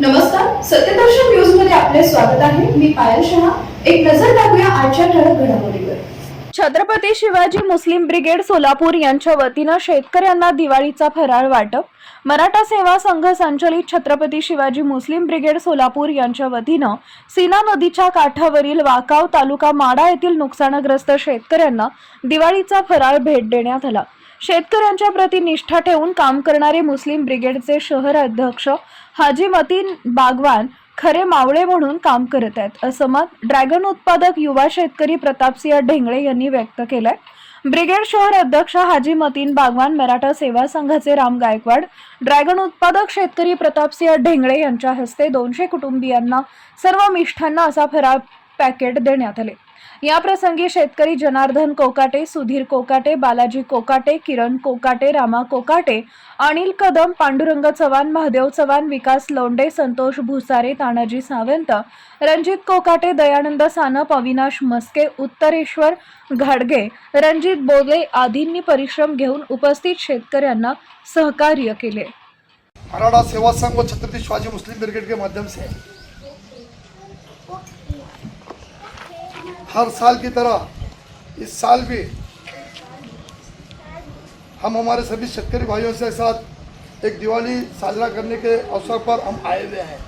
नमस्कार सत्यदर्शन न्यूजमध्ये आपले स्वागत आहे. मी पायल शहा. एक नजर टाकूया आजच्या ठळक घडामोडीवर. छत्रपती शिवाजी मुस्लिम ब्रिगेड सोलापूर यांच्या वतीनं शेतकऱ्यांना दिवाळीचा फराळ वाटप. मराठा सेवा संघ संचलित छत्रपती शिवाजी मुस्लिम ब्रिगेड सोलापूर यांच्या वतीनं सीना नदीच्या काठावरील वाकाव तालुका माडा येथील नुकसानग्रस्त शेतकऱ्यांना दिवाळीचा फराळ भेट देण्यात आला. शेतकऱ्यांच्या प्रती निष्ठा ठेवून काम करणारे मुस्लिम ब्रिगेडचे शहर अध्यक्ष हाजी मतीन बागवान खरे मावळे म्हणून काम करत आहेत. असं मत ड्रॅगन उत्पादक युवा शेतकरी प्रतापसिंह ढेंगळे यांनी व्यक्त केलंय. ब्रिगेड शहर अध्यक्ष हाजी मतीन बागवान मराठा सेवा संघाचे राम गायकवाड ड्रॅगन उत्पादक शेतकरी प्रतापसिंह ढेंगळे यांच्या हस्ते दोनशे कुटुंबियांना सर्व मिष्ठांना असा फराळ पॅकेट देण्यात आले. या प्रसंगी शेतकरी जनार्दन कोकाटे सुधीर कोकाटे बालाजी कोकाटे किरण कोकाटे रामा कोकाटे अनिल कदम पांडुरंग चव्हाण महादेव चव्हाण विकास लोंडे संतोष भुसारे तानाजी सावंत रणजित कोकाटे दयानंद सानप अविनाश मस्के उत्तरेश्वर घाडगे रणजित बोले आदींनी परिश्रम घेऊन उपस्थित शेतकऱ्यांना सहकार्य केले. मराठा सेवा संघ छत्रपति शिवाजी मुस्लिम ब्रिगेड के माध्यम से हर साल की तरह इस साल भी हम हमारे सभी शक्कर भाइयों से साथ एक दिवाली साजरा करने के अवसर पर हम आए हुए हैं।